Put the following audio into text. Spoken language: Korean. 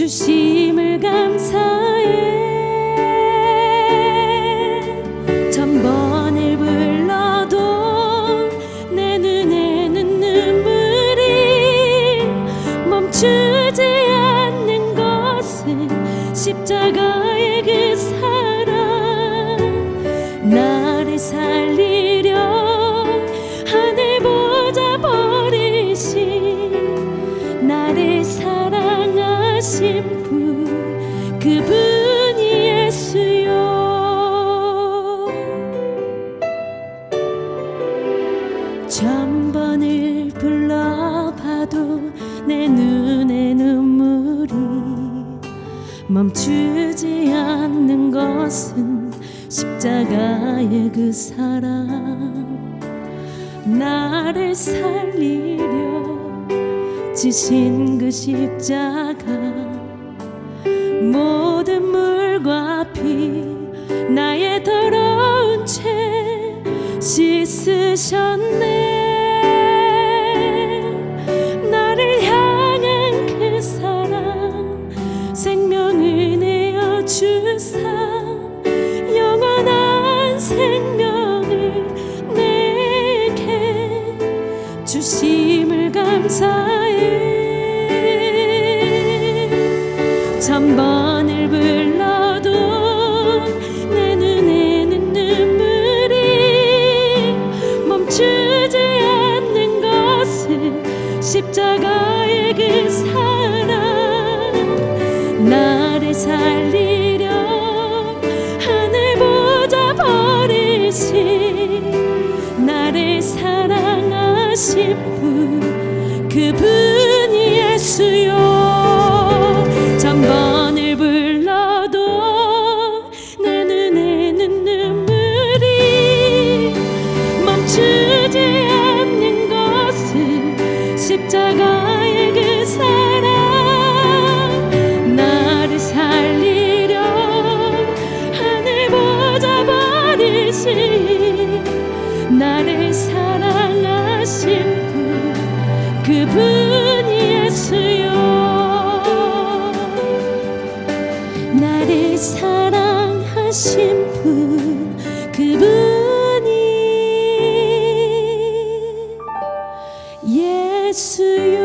주심을 감사해. 천 번을 불러도 내 눈에는 눈물이 멈추지 않는 것은 십자가의 그 사랑. 나를 살리려 하늘 보자 버리신 나를 사랑 하신 분 그분이 예수요. 천 번을 불러봐도 내 눈에 눈물이 멈추지 않는 것은 십자가의 그 사랑. 나를 살리려 지신 그 십자가 모든 물과 피 나의 더러운 죄 씻으셨네. 나를 향한 그 사랑 생명을 내어 주사 영원한 생명을 내게 주심을 감사 번을 불러도 내 눈에는 눈물이 멈추지 않는 것은 십자가의 그 사랑 나를 살리려 하늘 보자 버리신 나를 사랑하신 분 그분이 예수요 그분이었어요. 나를 사랑하신 분 그분이 예수요.